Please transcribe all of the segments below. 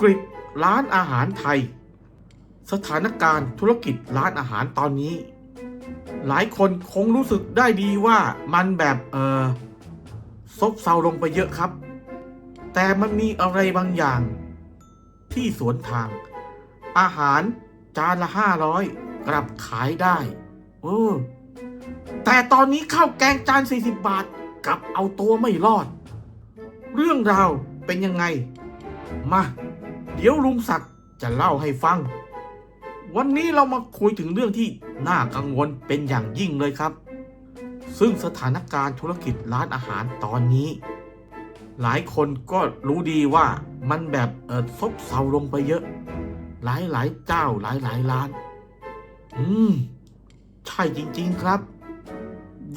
กฤตร้านอาหารไทย สถานการณ์ธุรกิจร้านอาหารตอนนี้ หลายคนคงรู้สึกได้ดีว่ามันแบบเออซบเซาลงไปเยอะครับ แต่มันมีอะไรบางอย่าง ที่สวนทาง อาหารจานละห้าร้อยกลับขายได้เออแต่ตอนนี้ข้าวแกงจาน 40 บาทกลับเอาตัวไม่รอด เรื่องราวเป็นยังไง มา เดี๋ยวลุงศักดิ์จะเล่าให้ฟัง วันนี้เรามาคุยถึงเรื่องที่น่ากังวลเป็นอย่างยิ่งเลยครับ ซึ่งสถานการณ์ธุรกิจร้านอาหารตอนนี้ หลายคนก็รู้ดีว่ามันแบบเออซบเซาลงไปเยอะ หลายหลายๆเจ้าหลายหลายๆร้าน อืม ใช่จริง ๆครับ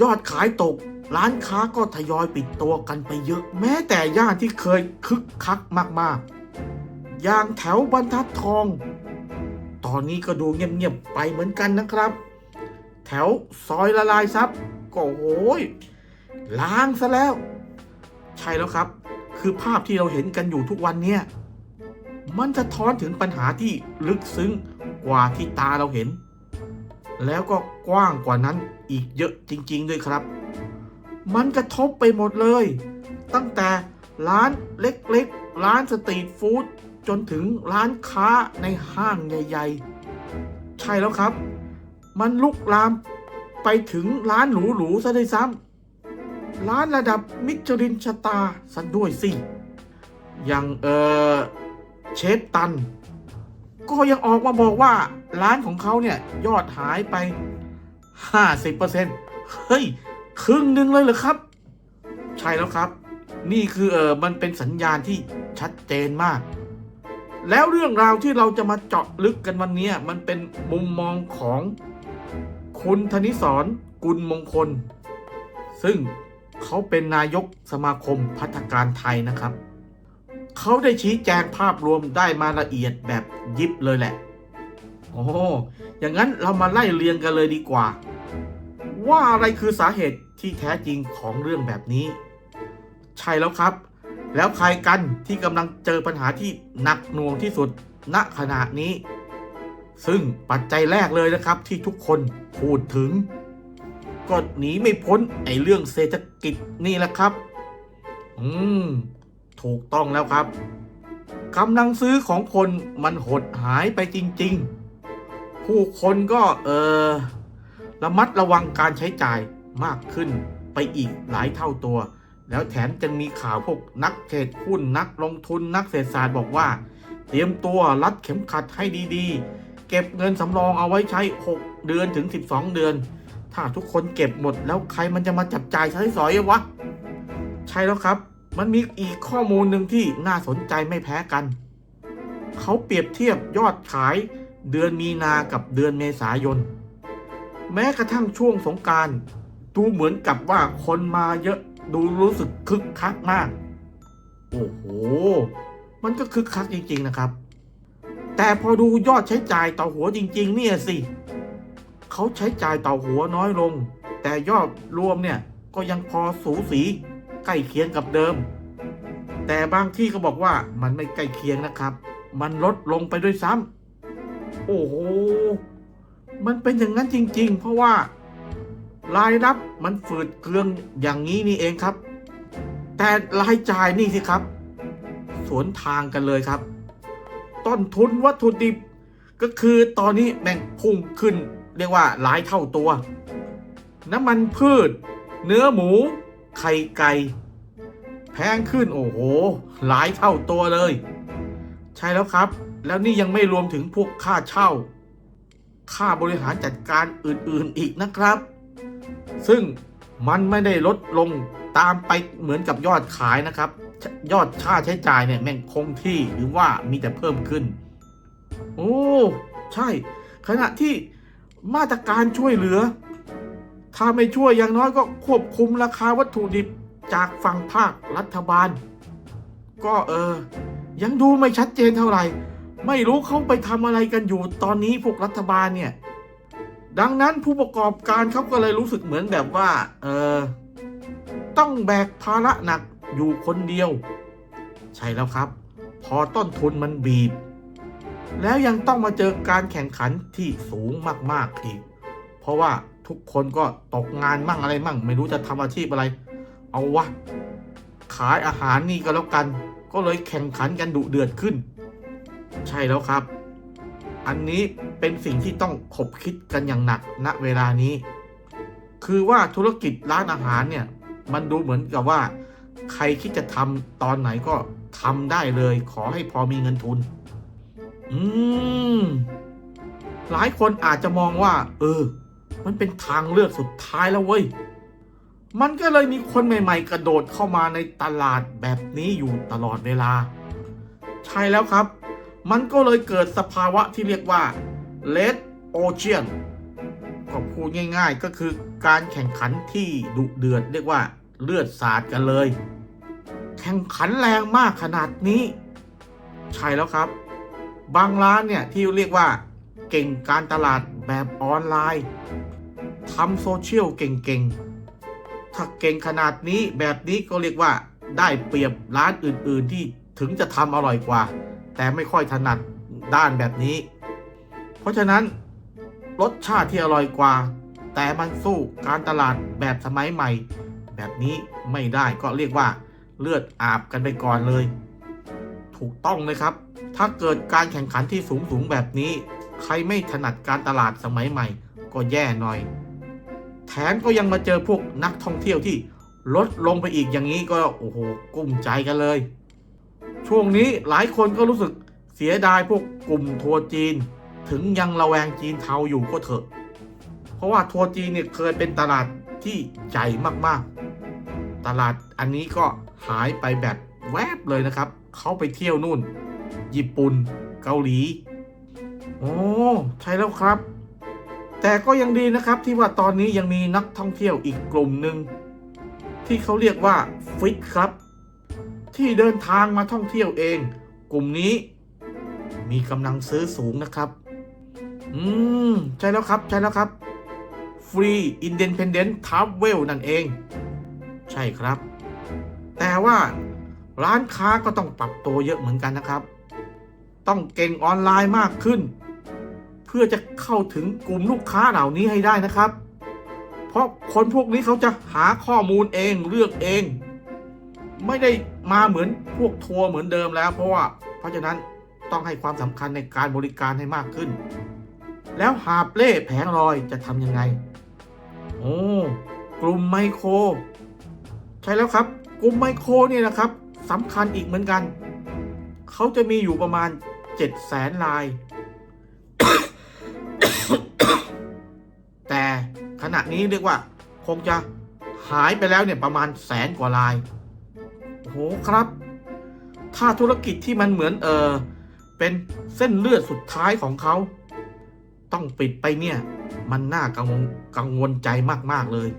ยอดขายตกร้านค้าก็ทยอยปิดตัวกันไปเยอะ แม้แต่ย่านที่เคยคึกคักมากๆ อย่างแถวบรรทัดทอง ตอนนี้ก็ดูเงียบๆไปเหมือนกันนะครับ แถวซอยละลายซับก็โอ้ยล้างซะแล้ว ใช่แล้วครับ คือภาพที่เราเห็นกันอยู่ทุกวันเนี่ยมันจะท้อนถึงปัญหาที่ลึกซึ้งกว่าที่ตาเราเห็น แล้วก็กว้างกว่านั้นอีกเยอะจริง ๆ ด้วยครับ มันกระทบไปหมดเลย ตั้งแต่ร้านเล็กๆ ร้านสตรีทฟู้ด จนถึงร้านค้าในห้างใหญ่ ๆ ใช่แล้วครับ มันลุกลามไปถึงร้านหรูๆซะด้วยซ้ำร้านระดับมิชลินชะตาซะด้วยสิ อย่างเออเชฟตัน ก็ยังออกมาบอกว่าร้านของเขาเนี่ยยอดหายไป 50%เฮ้ย ครึ่งหนึ่งเลยเหรอครับ ใช่แล้วครับ นี่คือเออมันเป็นสัญญาณที่ชัดเจนมาก แล้วเรื่องราวที่เราจะมาเจาะลึกกันวันนี้มันเป็นมุมมองของคุณธนิสรกุลมงคล ซึ่งเขาเป็นนายกสมาคมพัฒการไทยนะครับ เขาได้ชี้แจงภาพรวมได้มาละเอียดแบบยิบเลยแหละ โอ้อย่างนั้นเรามาไล่เรียงกันเลยดีกว่า ว่าอะไรคือสาเหตุที่แท้จริงของเรื่องแบบนี้ ใช่แล้วครับ แล้วใครกันที่กำลังเจอปัญหาที่หนักหน่วงที่สุดณขณะนี้ ซึ่งปัจจัยแรกเลยนะครับที่ทุกคนพูดถึง ก็หนีไม่พ้นไอ้เรื่องเศรษฐกิจนี่แหละครับ อืม ถูกต้องแล้วครับกำลังซื้อของคนมันหดหายไปจริง ๆ ผู้คนก็เออระมัดระวังการใช้จ่ายมากขึ้นไปอีกหลายเท่าตัว แล้วแถมจะมีข่าวพวกนักเทรดหุ้นนักลงทุนนักเศรษฐศาสตร์บอกว่า เตรียมตัวรัดเข็มขัดให้ดีๆ เก็บเงินสำรองเอาไว้ใช้ 6 เดือนถึง 12 เดือน ถ้าทุกคนเก็บหมดแล้วใครมันจะมาจับจ่ายใช้สอยวะ ใช่แล้วครับ มันมีอีกข้อมูลหนึ่งที่น่าสนใจไม่แพ้กัน เขาเปรียบเทียบยอดขายเดือนมีนากับเดือนเมษายน แม้กระทั่งช่วงสงการดูเหมือนกับว่าคนมาเยอะ ดูรู้สึกคึกคักมาก โอ้โห มันก็คึกคักจริง ๆนะครับ แต่พอดูยอดใช้จ่ายต่อหัวจริง ๆ เนี่ยสิ เขาใช้จ่ายต่อหัวน้อยลง แต่ยอดรวมเนี่ยก็ยังพอสูสีใกล้เคียงกับเดิม แต่บางที่ก็บอกว่ามันไม่ใกล้เคียงนะครับ มันลดลงไปด้วยซ้ำโอ้โห มันเป็นอย่างนั้นจริง ๆ เพราะว่า รายรับมันฝืดเคืองอย่างนี้นี่เองครับ แต่รายจ่ายนี่สิครับ สวนทางกันเลยครับ ต้นทุนวัตถุดิบ ก็คือตอนนี้แม่งพุ่งขึ้น เรียกว่าหลายเท่าตัว น้ำมันพืช เนื้อหมู ไข่ไก่แพงขึ้นโอ้โห หลายเท่าตัวเลย ใช่แล้วครับ แล้วนี่ยังไม่รวมถึงพวกค่าเช่า ค่าบริหารจัดการอื่นๆอีกนะครับ ซึ่งมันไม่ได้ลดลงตามไปเหมือนกับยอดขายนะครับ ยอดค่าใช้จ่ายเนี่ยแม่งคงที่หรือว่ามีแต่เพิ่มขึ้น โอ้ใช่ ขณะที่มาตรการช่วยเหลือ ถ้าไม่ช่วยอย่างน้อยก็ควบคุมราคาวัตถุดิบจากฝั่งภาครัฐบาล ก็เออ ยังดูไม่ชัดเจนเท่าไหร่ ไม่รู้เขาไปทำอะไรกันอยู่ตอนนี้พวกรัฐบาลเนี่ย ดังนั้นผู้ประกอบการเขาก็เลยรู้สึกเหมือนแบบว่า เออต้องแบกภาระหนักอยู่คนเดียว ใช่แล้วครับ พอต้นทุนมันบีบ แล้วยังต้องมาเจอการแข่งขันที่สูงมากๆอีก เพราะว่าทุกคนก็ตกงานมั่งอะไรมั่ง ไม่รู้จะทำอาชีพอะไร เอาวะ ขายอาหารนี่ก็แล้วกัน ก็เลยแข่งขันกันดุเดือดขึ้น ใช่แล้วครับ อันนี้เป็นสิ่งที่ต้องขบคิดกันอย่างหนักณเวลานี้ คือว่าธุรกิจร้านอาหารเนี่ย มันดูเหมือนกับว่า ใครคิดจะทำตอนไหนก็ทำได้เลย ขอให้พอมีเงินทุน อืม หลายคนอาจจะมองว่า เออ มันเป็นทางเลือกสุดท้ายแล้วเว้ย มันก็เลยมีคนใหม่ๆ กระโดดเข้ามาในตลาดแบบนี้อยู่ตลอดเวลา ใช่แล้วครับ มันก็เลยเกิดสภาวะที่เรียกว่า Red Ocean ก็พูดง่าย ๆ ก็คือการแข่งขันที่ดุเดือดเรียกว่าเลือดสาดกันเลย แข่งขันแรงมากขนาดนี้ ใช่แล้วครับ บางร้านเนี่ยที่เรียกว่าเก่งการตลาดแบบออนไลน์ทำโซเชียลเก่งๆ ถ้าเก่งขนาดนี้แบบนี้ก็เรียกว่าได้เปรียบร้านอื่นๆที่ถึงจะทำอร่อยกว่า แต่ไม่ค่อยถนัดด้านแบบนี้ เพราะฉะนั้นรสชาติที่อร่อยกว่า แต่มันสู้การตลาดแบบสมัยใหม่ แบบนี้ไม่ได้ก็เรียกว่าเลือดอาบกันไปก่อนเลย ถูกต้องเลยครับ ถ้าเกิดการแข่งขันที่สูงสูงแบบนี้ ใครไม่ถนัดการตลาดสมัยใหม่ ก็แย่หน่อย แถมก็ยังมาเจอพวกนักท่องเที่ยวที่ลดลงไปอีกอย่างนี้ก็โอ้โหกุ้มใจกันเลย ช่วงนี้หลายคนก็รู้สึกเสียดายพวกกลุ่มทัวร์จีน ถึงยังระแวงจีนเทาอยู่ก็เถอะ เพราะว่าทัวร์จีนเนี่ยเคยเป็นตลาดที่ใหญ่มากๆ ตลาดอันนี้ก็หายไปแบบแวบเลยนะครับ เขาไปเที่ยวนู่น ญี่ปุ่น เกาหลี โอ้ใช่แล้วครับ แต่ก็ยังดีนะครับที่ว่าตอนนี้ยังมีนักท่องเที่ยวอีกกลุ่มหนึ่งที่เขาเรียกว่าฟิตครับ ที่เดินทางมาท่องเที่ยวเอง กลุ่มนี้ มีกำลังซื้อสูงนะครับ อืม ใช่แล้วครับ ใช่แล้วครับ Free Independent Travel นั่นเอง ใช่ครับ แต่ว่าร้านค้าก็ต้องปรับตัวเยอะเหมือนกันนะครับ ต้องเก่งออนไลน์มากขึ้น เพื่อจะเข้าถึงกลุ่มลูกค้าเหล่านี้ให้ได้นะครับ เพราะคนพวกนี้เขาจะหาข้อมูลเองเลือกเอง ไม่ได้ มาเหมือนพวกทัวร์เหมือนเดิมแล้ว เพราะว่าเพราะฉะนั้นต้องให้ความสำคัญในการบริการให้มากขึ้น แล้วหาบเล่แผงลอยจะทำยังไง โอ้กลุ่มไมโคร ใช่แล้วครับ กลุ่มไมโครเนี่ยนะครับสำคัญอีกเหมือนกัน เขาจะมีอยู่ประมาณ7 0 0แสนลาย แต่ขณะนี้เรียกว่าคงจะหายไปแล้วเนี่ยประมาณแสนกว่าลาย โหครับ ถ้าธุรกิจที่มันเหมือนเออเป็นเส้นเลือดสุดท้ายของเขา ต้องปิดไปเนี่ย มันน่ากังวลกังวลใจมากๆเลย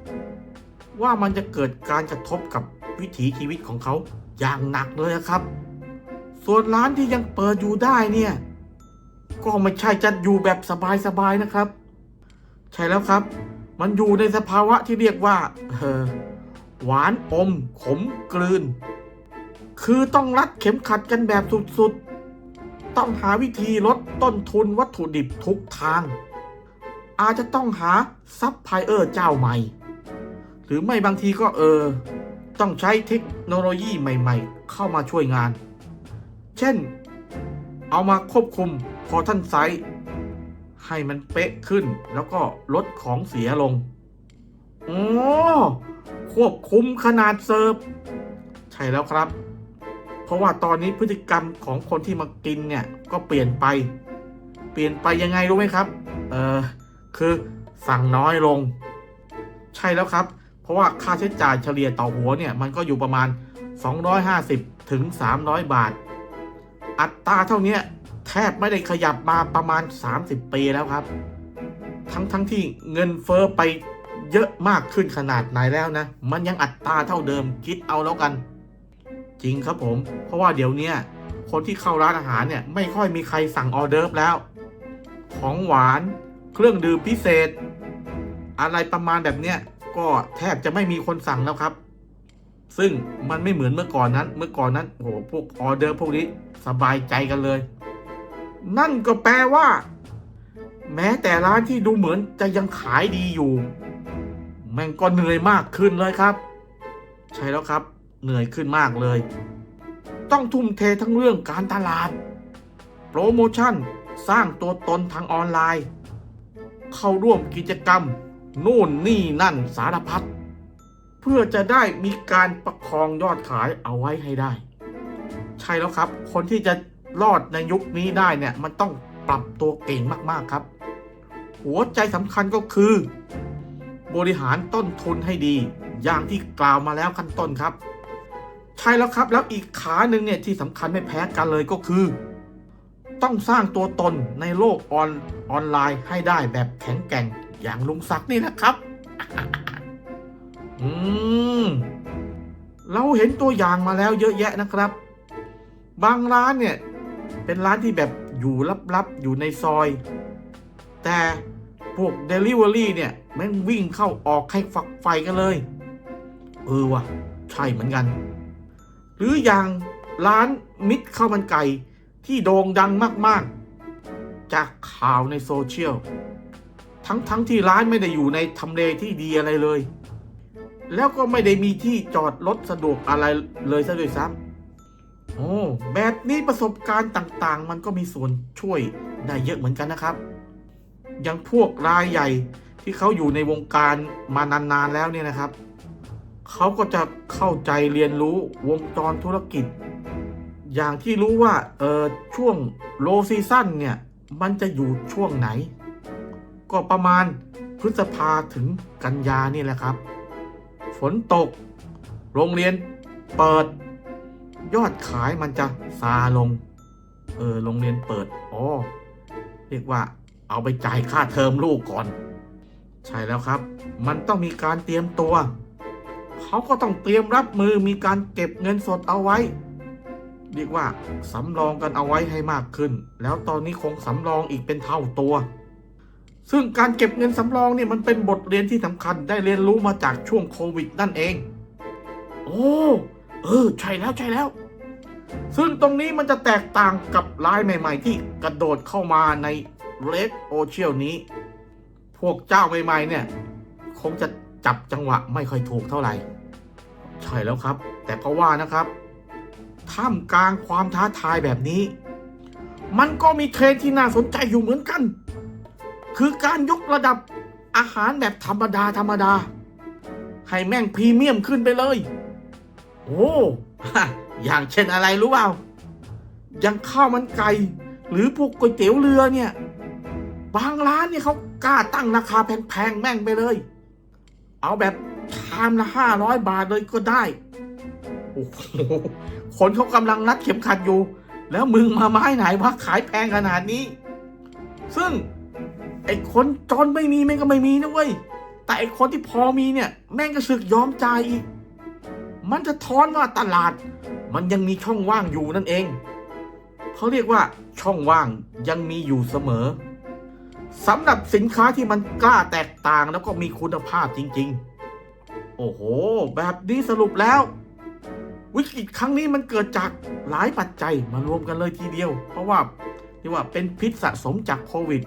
ว่ามันจะเกิดการกระทบกับวิถีชีวิตของเขาอย่างหนักเลยครับ ส่วนร้านที่ยังเปิดอยู่ได้เนี่ย ก็ไม่ใช่จะอยู่แบบสบายๆนะครับ ใช่แล้วครับ มันอยู่ในสภาวะที่เรียกว่าเออหวานอมขมกลืน คือต้องรัดเข็มขัดกันแบบสุดๆ ต้องหาวิธีลดต้นทุนวัตถุดิบทุกทาง อาจจะต้องหาซัพพลายเออร์เจ้าใหม่ หรือไม่บางทีก็เออ ต้องใช้เทคโนโลยีใหม่ๆ เข้ามาช่วยงาน เช่น เอามาควบคุมพอท่านไซส์ให้มันเป๊ะขึ้นแล้วก็ลดของเสียลงโอ้ควบคุมขนาดเซิร์ฟ ใช่แล้วครับ เพราะว่าตอนนี้พฤติกรรมของคนที่มากินเนี่ยก็เปลี่ยนไป เปลี่ยนไปยังไงรู้ไหมครับ เออคือสั่งน้อยลง ใช่แล้วครับ เพราะว่าค่าใช้จ่ายเฉลี่ยต่อหัวเนี่ยมันก็อยู่ประมาณ 250 ถึง 300 บาท อัตราเท่านี้แทบไม่ได้ขยับมาประมาณ 30 ปีแล้วครับ ทั้งทั้งที่เงินเฟอ้อไปเยอะมากขึ้นขนาดไหนแล้วนะ มันยังอัตราเท่าเดิมคิดเอาแล้วกัน จริงครับผม เพราะว่าเดี๋ยวนี้คนที่เข้าร้านอาหารเนี่ยไม่ค่อยมีใครสั่งออเดิร์ฟแล้ว ของหวานเครื่องดื่มพิเศษ อะไรประมาณแบบเนี้ยก็แทบจะไม่มีคนสั่งแล้วครับ ซึ่งมันไม่เหมือนเมื่อก่อนนั้น เมื่อก่อนนั้นโอ้โหพวกออเดอร์พวกนี้สบายใจกันเลย นั่นก็แปลว่า แม้แต่ร้านที่ดูเหมือนจะยังขายดีอยู่ แม่งก็เหนื่อยมากขึ้นเลยครับ ใช่แล้วครับ เหนื่อยขึ้นมากเลย ต้องทุ่มเททั้งเรื่องการตลาด โปรโมชั่นสร้างตัวตนทางออนไลน์ เข้าร่วมกิจกรรม นู่นนี่นั่นสารพัดเพื่อจะได้มีการประคองยอดขายเอาไว้ให้ได้ ใช่แล้วครับ คนที่จะรอดในยุคนี้ได้เนี่ย มันต้องปรับตัวเก่งมากๆครับ หัวใจสำคัญก็คือ บริหารต้นทุนให้ดี อย่างที่กล่าวมาแล้วขั้นต้นครับ ใช่แล้วครับ แล้วอีกขาหนึ่งเนี่ยที่สำคัญไม่แพ้กันเลยก็คือ ต้องสร้างตัวตนในโลกออนออนไลน์ให้ได้แบบแข็งแกร่งอย่างลุงศักดิ์นี่นะครับ อืม เราเห็นตัวอย่างมาแล้วเยอะแยะนะครับ บางร้านเนี่ย เป็นร้านที่แบบอยู่ลับๆ อยู่ในซอย แต่พวก Delivery เนี่ยแม่งวิ่งเข้าออกให้ฝักไฟกันเลย เออวะใช่เหมือนกัน หรืออย่างร้านมิตรข้าวมันไก่ที่โด่งดังมากๆ จากข่าวในโซเชียล ทั้งๆทที่ร้านไม่ได้อยู่ในทำเลที่ดีอะไรเลย แล้วก็ไม่ได้มีที่จอดรถสะดวกอะไรเลยซะด้วยซ้ำโอ้แบบนี้ประสบการณ์ต่างๆ มันก็มีส่วนช่วยได้เยอะเหมือนกันนะครับ อย่างพวกรายใหญ่ที่เขาอยู่ในวงการมานานๆแล้วเนี่ยนะครับ เขาก็จะเข้าใจเรียนรู้วงจรธุรกิจ อย่างที่รู้ว่าเออช่วงโลซีซั่นเนี่ย มันจะอยู่ช่วงไหน ก็ประมาณพฤษภาถึงกันยานี่แหละครับ ฝนตก โรงเรียนเปิด ยอดขายมันจะซาลง เออ โรงเรียนเปิดอ๋อเรียกว่าเอาไปจ่ายค่าเทอมลูกก่อน ใช่แล้วครับ มันต้องมีการเตรียมตัว เขาก็ต้องเตรียมรับมือมีการเก็บเงินสดเอาไว้ เรียกว่าสำรองกันเอาไว้ให้มากขึ้น แล้วตอนนี้คงสำรองอีกเป็นเท่าตัว ซึ่งการเก็บเงินสำรองเนี่ยมันเป็นบทเรียนที่สำคัญได้เรียนรู้มาจากช่วงโควิดนั่นเอง โอ้เออใช่แล้วใช่แล้ว ซึ่งตรงนี้มันจะแตกต่างกับรายใหม่ ๆ ที่กระโดดเข้ามาในเลดโอเชียลนี้ พวกเจ้าใหม่ๆเนี่ย คงจะ จับจังหวะไม่ค่อยถูกเท่าไหร่ ใช่แล้วครับ แต่ก็ว่านะครับ ท่ามกลางความท้าทายแบบนี้ มันก็มีเทรนที่น่าสนใจอยู่เหมือนกัน คือการยกระดับอาหารแบบธรรมดาธรรมดา ให้แม่งพรีเมียมขึ้นไปเลย โอ้อย่างเช่นอะไรรู้เปล่าอย่างข้าวมันไก่ หรือพวกก๋วยเตี๋ยวเรือเนี่ย บางร้านเนี่ยเขากล้าตั้งราคาแพงๆแม่งไปเลย เอาแบบชามละห้าร้อยบาทเลยก็ได้ โอ้โห คนเขากำลังนัดเข็มขัดอยู่ แล้วมึงมาไม้ไหนว่าขายแพงขนาดนี้ ซึ่ง ไอ้คนจนไม่มีแม่งก็ไม่มีนะเว้ย แต่ไอ้คนที่พอมีเนี่ย แม่งก็สึกยอมใจอีก มันจะท้อนว่าตลาด มันยังมีช่องว่างอยู่นั่นเอง เขาเรียกว่าช่องว่างยังมีอยู่เสมอ สำหรับสินค้าที่มันกล้าแตกต่างแล้วก็มีคุณภาพจริง ๆ โอ้โห แบบนี้สรุปแล้ว วิกฤตครั้งนี้มันเกิดจากหลายปัจจัยมารวมกันเลยทีเดียว เพราะว่าที่ว่าเป็นพิษสะสมจากโควิด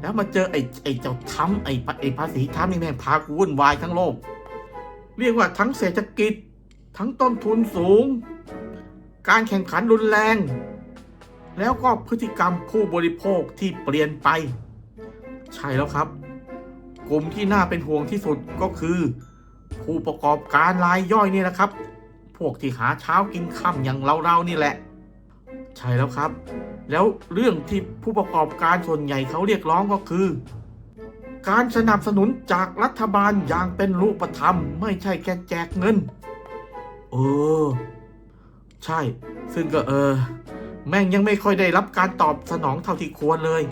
แล้วมาเจอไอ้ไอ้เจ้าทำไอ้ไอ้ภาษีทำนี่แม่งพากูวุ่นวายทั้งโลก เรียกว่าทั้งเศรษฐกิจ ทั้งต้นทุนสูง การแข่งขันรุนแรง แล้วก็พฤติกรรมผู้บริโภคที่เปลี่ยนไป ใช่แล้วครับ กลุ่มที่น่าเป็นห่วงที่สุดก็คือ ผู้ประกอบการรายย่อยนี่นะครับ พวกที่หาเช้ากินค่ำอย่างเราๆนี่แหละ ใช่แล้วครับ แล้วเรื่องที่ผู้ประกอบการส่วนใหญ่เขาเรียกร้องก็คือ การสนับสนุนจากรัฐบาลอย่างเป็นรูปธรรม ไม่ใช่แค่แจกเงิน เออ ใช่ ซึ่งก็เออ แม่งยังไม่ค่อยได้รับการตอบสนองเท่าที่ควรเลย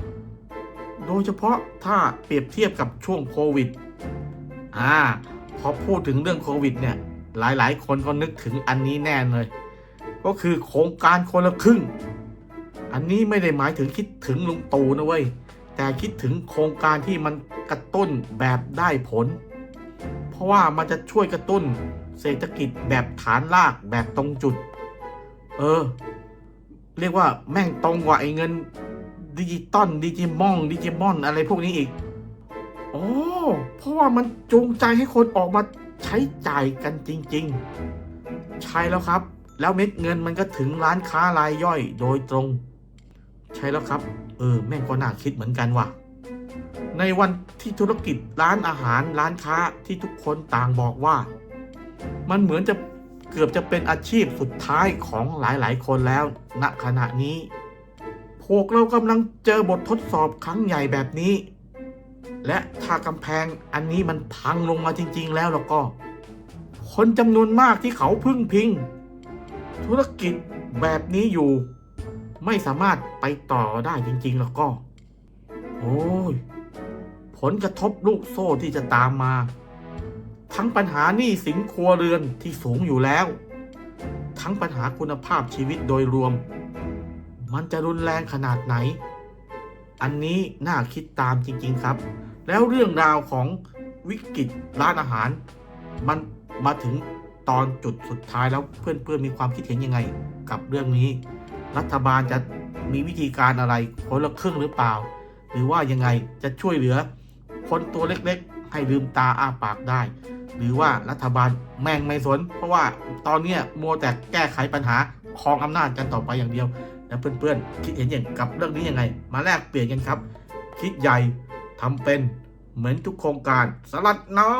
โดยเฉพาะถ้าเปรียบเทียบกับช่วงโควิด อ่า พอพูดถึงเรื่องโควิดเนี่ย หลายๆ คนก็นึกถึงอันนี้แน่เลย ก็คือโครงการคนละครึ่ง อันนี้ไม่ได้หมายถึงคิดถึงลุงตู่นะเว้ย แต่คิดถึงโครงการที่มันกระตุ้นแบบได้ผล เพราะว่ามันจะช่วยกระตุ้นเศรษฐกิจแบบฐานรากแบบตรงจุด เออ เรียกว่าแม่งตรงกว่าไอ้เงิน ดิจิตอลดิจิมอนดิจิมอนอะไรพวกนี้อีก โอ้เพราะว่ามันจูงใจให้คนออกมาใช้จ่ายกันจริง ๆ ใช่แล้วครับ แล้วเม็ดเงินมันก็ถึงร้านค้ารายย่อยโดยตรง ใช่แล้วครับ เออ แม่งก็น่าคิดเหมือนกันว่ะ ในวันที่ธุรกิจร้านอาหารร้านค้าที่ทุกคนต่างบอกว่า มันเหมือนจะเกือบจะเป็นอาชีพสุดท้ายของหลายๆ คนแล้วณขณะนี้ พวกเรากำลังเจอบททดสอบครั้งใหญ่แบบนี้ และถ้ากำแพงอันนี้มันพังลงมาจริง ๆ แล้วแล้วก็ คนจำนวนมากที่เขาพึ่งพิง ธุรกิจแบบนี้อยู่ ไม่สามารถไปต่อได้จริง ๆ แล้วก็ โอ้ย ผลกระทบลูกโซ่ที่จะตามมา ทั้งปัญหาหนี้สินครัวเรือนที่สูงอยู่แล้ว ทั้งปัญหาคุณภาพชีวิตโดยรวม มันจะรุนแรงขนาดไหน อันนี้น่าคิดตามจริง ๆครับ แล้วเรื่องราวของวิกฤตร้านอาหาร มันมาถึงตอนจุดสุดท้ายแล้วเพื่อนๆมีความคิดเห็นยังไง กับเรื่องนี้ รัฐบาลจะมีวิธีการอะไรคนละครึ่งหรือเปล่า หรือว่ายังไงจะช่วยเหลือ คนตัวเล็กๆ ให้ลืมตาอ้าปากได้ หรือว่ารัฐบาลแม่งไม่สน เพราะว่าตอนเนี้ยมัวแต่แก้ไขปัญหาครองอำนาจกันต่อไปอย่างเดียว แล้วเพื่อนๆ คิดเห็นอย่างกับเรื่องนี้ยังไง มาแลกเปลี่ยนกันครับ คิดใหญ่ทำเป็นเหมือนทุกโครงการสลัดเนา